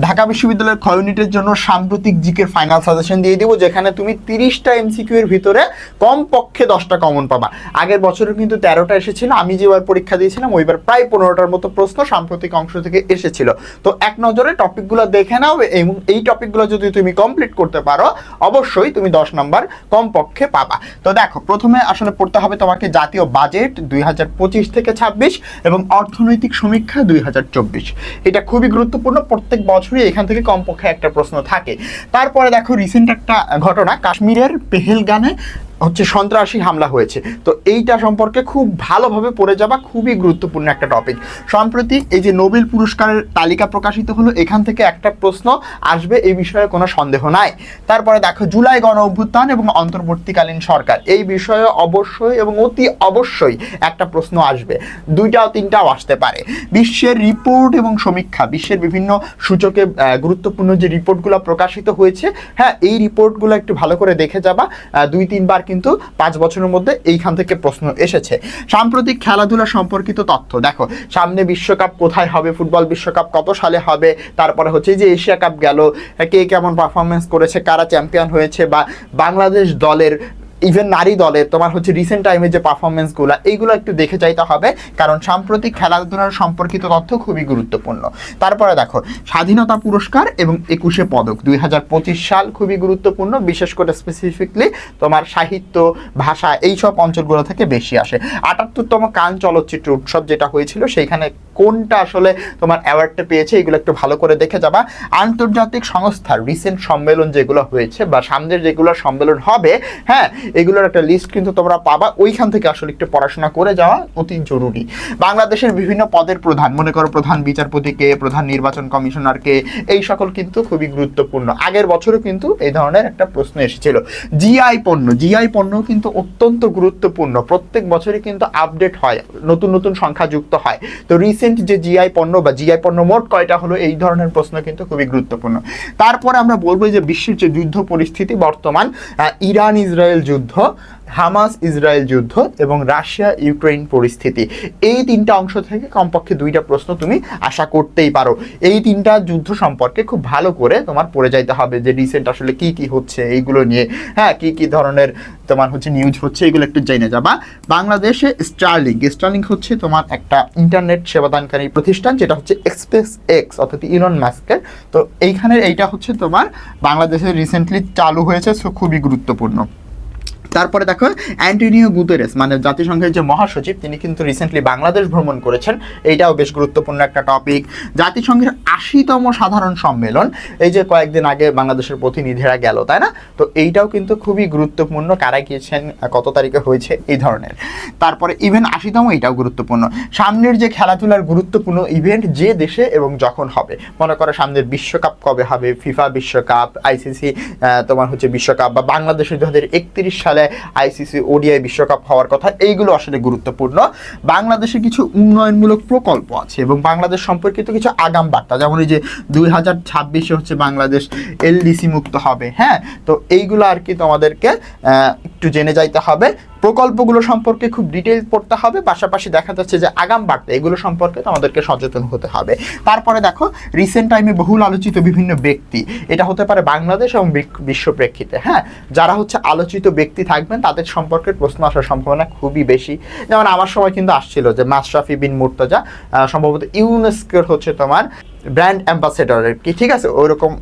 ঢাকা বিশ্ববিদ্যালয়ের ক্ষয় ইউনিটের জন্য সাম্প্রতিক জিকের ফাইনাল সাজেশন দিয়ে দিব, যেখানে তুমি তিরিশটা এমসিকিউ এর ভিতরে কম পক্ষে দশটা কমন পাবা। আগের বছরও কিন্তু তেরোটা এসেছিল, আমি যেবার পরীক্ষা দিয়েছিলাম, ওইবার প্রায় পনেরোটার মতো প্রশ্ন সাম্প্রতিক অংশ থেকে এসেছিল। তো এক নজরে টপিকগুলো দেখে নাও এবং এই টপিকগুলো যদি তুমি কমপ্লিট করতে পারো, অবশ্যই তুমি দশ নম্বর কম পক্ষে পাবা। তো দেখো, প্রথমে আসলে পড়তে হবে তোমাকে জাতীয় বাজেট দুই হাজার পঁচিশ থেকে ছাব্বিশ এবং অর্থনৈতিক সমীক্ষা দুই হাজার চব্বিশ। এটা খুবই গুরুত্বপূর্ণ, প্রত্যেক বছরই এখান থেকে কমপক্ষে একটা প্রশ্ন থাকে। তারপরে দেখো রিসেন্ট একটা ঘটনা কাশ্মীরের পেহেলগানে হচ্ছে সন্ত্রাসী হামলা হয়েছে। তো এইটা সম্পর্কে খুব ভালোভাবে পড়ে যাওয়া খুবই গুরুত্বপূর্ণ একটা টপিক সম্প্রতি এই যে নোবেল পুরস্কারের তালিকা প্রকাশিত হলো, এখান থেকে একটা প্রশ্ন আসবে, এই বিষয়ে কোনো সন্দেহ নাই। তারপরে দেখো, জুলাই গণ অভ্যুত্থান এবং অন্তর্বর্তীকালীন সরকার, এই বিষয়ে অবশ্যই এবং অতি অবশ্যই একটা প্রশ্ন আসবে। দুইটাও তিনটাও আসতে পারে। বিশ্বের রিপোর্ট এবং সমীক্ষা, বিশ্বের বিভিন্ন সূচকে গুরুত্বপূর্ণ যে রিপোর্টগুলো প্রকাশিত হয়েছে হ্যাঁ এই রিপোর্টগুলো একটু ভালো করে দেখে যাবা। দুই, তিনবার কিন্তু পাঁচ বছরের মধ্যে এইখান থেকে প্রশ্ন এসেছে। সাম্প্রতিক খেলাধুলা সম্পর্কিত তথ্য, দেখো, সামনে বিশ্বকাপ কোথায় হবে, ফুটবল বিশ্বকাপ কত সালে হবে, তারপরে হচ্ছে যে এশিয়া কাপ গেল, কে কেমন পারফরমেন্স করেছে, কারা চ্যাম্পিয়ন হয়েছে বা বাংলাদেশ দলের ইভেন নারী দলের তোমার হচ্ছে রিসেন্ট টাইমে যে পারফরমেন্সগুলো এইগুলো একটু দেখে চাইতে হবে, কারণ সাম্প্রতিক খেলাধুলার সম্পর্কিত তথ্য খুবই গুরুত্বপূর্ণ। তারপরে দেখো, স্বাধীনতা পুরস্কার এবং একুশে পদক, দুই হাজার পঁচিশ সাল খুবই গুরুত্বপূর্ণ, বিশেষ করে স্পেসিফিকলি তোমার সাহিত্য, ভাষা এই সব অঞ্চলগুলো থেকে বেশি আসে। আটাত্তরতম কান চলচ্চিত্র উৎসব যেটা হয়েছিল, সেইখানে কোনটা আসলে তোমার অ্যাওয়ার্ডটা পেয়েছে, এগুলো একটু ভালো করে দেখে যাবা। আন্তর্জাতিক সংস্থার রিসেন্ট সম্মেলন যেগুলো হয়েছে বা সামনের যেগুলো সম্মেলন হবে হ্যাঁ এগুলোর একটা লিস্ট কিন্তু তোমরা পাবা। ওইখান থেকে আসলে একটু পড়াশোনা করে যাওয়া অতি জরুরি। বাংলাদেশের বিভিন্ন পদের প্রধান, মনে করো প্রধান বিচারপতিকে প্রধান নির্বাচন কমিশনারকে এই সকল কিন্তু খুবই গুরুত্বপূর্ণ। আগের বছরও কিন্তু এই ধরনের একটা প্রশ্ন এসেছিল। জিআই পণ্য জিআই পণ্য কিন্তু অত্যন্ত গুরুত্বপূর্ণ। প্রত্যেক বছরই কিন্তু আপডেট হয়, নতুন নতুন সংখ্যা যুক্ত হয়। তো রিসেন্ট যে জিআই পণ্য বা জিআই পণ্য মোট কয়টা হলো এই ধরনের প্রশ্ন কিন্তু খুবই গুরুত্বপূর্ণ। তারপরে আমরা বলব যে বিশ্বের যে যুদ্ধ পরিস্থিতি বর্তমান ইরান ইসরায়েল যুদ্ধ হামাস, ইসরায়েল যুদ্ধ এবং রাশিয়া ইউক্রেন পরিস্থিতি। এই তিনটা অংশ থেকে কমপক্ষে দুইটা প্রশ্ন তুমি আশা করতেই পারো। এই তিনটা যুদ্ধ সম্পর্কে খুব ভালো করে তোমার পড়ে যাইতে হবে যে রিসেন্ট আসলে কি কি হচ্ছে এইগুলো নিয়ে। হ্যাঁ কি কি ধরনের তোমার হচ্ছে নিউজ হচ্ছে এগুলো একটু জেনে যাবা। বাংলাদেশে স্টারলিংক স্টারলিংক হচ্ছে তোমার একটা ইন্টারনেট সেবাদানকারী প্রতিষ্ঠান, যেটা হচ্ছে এক্সপ্রেস এক্স অর্থাৎ ইলন মাস্কের তো এইখানের এইটা হচ্ছে তোমার বাংলাদেশে রিসেন্টলি চালু হয়েছে, সো খুবই গুরুত্বপূর্ণ। তারপরে দেখো, অ্যান্টোনিও গুতেরেস মানে জাতিসংঘের যে মহাসচিব, তিনি কিন্তু রিসেন্টলি বাংলাদেশ ভ্রমণ করেছেন। এইটাও বেশ গুরুত্বপূর্ণ একটা টপিক জাতিসংঘের আশিতম সাধারণ সম্মেলন, এই যে কয়েকদিন আগে বাংলাদেশের প্রতিনিধিরা গেল, তাই না? তো এইটাও কিন্তু খুবই গুরুত্বপূর্ণ, কারা গিয়েছেন, কত তারিখে হয়েছে, এই ধরনের। তারপরে ইভেন আশিতম এটাও গুরুত্বপূর্ণ। সামনের যে খেলাধুলার গুরুত্বপূর্ণ ইভেন্ট যে দেশে এবং যখন হবে, মনে করো সামনের বিশ্বকাপ কবে হবে ফিফা বিশ্বকাপ আইসিসি তোমার হচ্ছে বিশ্বকাপ বা বাংলাদেশের দু হাজার একত্রিশ সালে আইসিসি, ওডিআই, বিশ্বকাপ হওয়ার কথা, এইগুলো আসলে গুরুত্বপূর্ণ। বাংলাদেশে কিছু উন্নয়নমূলক প্রকল্প আছে এবং বাংলাদেশ সম্পর্কিত কিছু আগাম বার্তা, যেমন এই যে দুই হাজার ছাব্বিশে হচ্ছে বাংলাদেশ এলডিসি মুক্ত হবে হ্যাঁ? তো এইগুলো আর কি তোমাদেরকে একটু জেনে যাইতে হবে। প্রকল্পগুলো সম্পর্কে খুব ডিটেল পড়তে হবে, পাশাপাশি দেখা যাচ্ছে যে আগাম বার্তা, এগুলো সম্পর্কে তোমাদেরকে সচেতন হতে হবে। তারপরে দেখো রিসেন্ট টাইমে বহুল আলোচিত বিভিন্ন ব্যক্তি, এটা হতে পারে বাংলাদেশ এবং বিশ্ব প্রেক্ষিতে হ্যাঁ? যারা হচ্ছে আলোচিত ব্যক্তি থাকবেন, তাদের সম্পর্কে প্রশ্ন আসার সম্ভাবনা খুবই বেশি। যেমন আমার সময় কিন্তু আসছিল যে মাশরাফি বিন মুর্তজা সম্ভবত ইউনেস্কোর হচ্ছে তোমার ব্র্যান্ড অ্যাম্বাসেডারের কি, ঠিক আছে? ওইরকম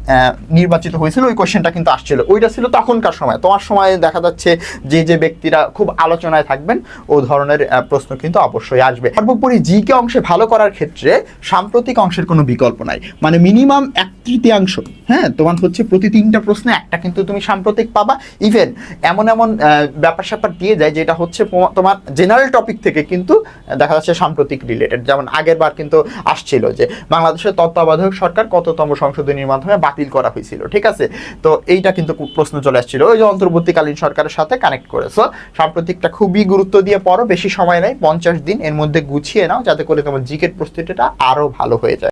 নির্বাচিত হয়েছিল, ওই কোশ্চেনটা কিন্তু আসছিল। ওইটা ছিল তখনকার সময়। তোমার সময় দেখা যাচ্ছে যে যে ব্যক্তিরা খুব আলোচনায় থাকবেন, ও ধরনের প্রশ্ন কিন্তু অবশ্যই আসবে। সর্বোপরি জিকে অংশে ভালো করার ক্ষেত্রে সাম্প্রতিক অংশের কোনো বিকল্প নাই। মানে মিনিমাম এক তৃতীয়াংশ হ্যাঁ? তোমার হচ্ছে প্রতি তিনটা প্রশ্নে, একটা কিন্তু তুমি সাম্প্রতিক পাবা। ইভেন এমন এমন ব্যাপার স্যাপার দিয়ে যায়, যেটা হচ্ছে তোমার জেনারেল টপিক থেকে কিন্তু দেখা যাচ্ছে সাম্প্রতিক রিলেটেড যেমন আগের বার কিন্তু আসছিল যে, বাংলাদেশের তত্ত্বাবধায়ক সরকার কততম সংশোধনীর মাধ্যমে বাতিল করা হয়েছিল, ঠিক আছে? তো এইটা কিন্তু প্রশ্ন চলে আসছিল। ওই যে অন্তর্বর্তীকালীন সরকারের সাথে কানেক্ট করেছ সাম্প্রতিকটা খুবই গুরুত্ব দিয়ে পড়ো, বেশি সময় নেই, পঞ্চাশ দিন এর মধ্যে গুছিয়ে নাও, যাতে করে তোমার জিকের প্রস্তুতিটা আরও ভালো হয়ে যায়।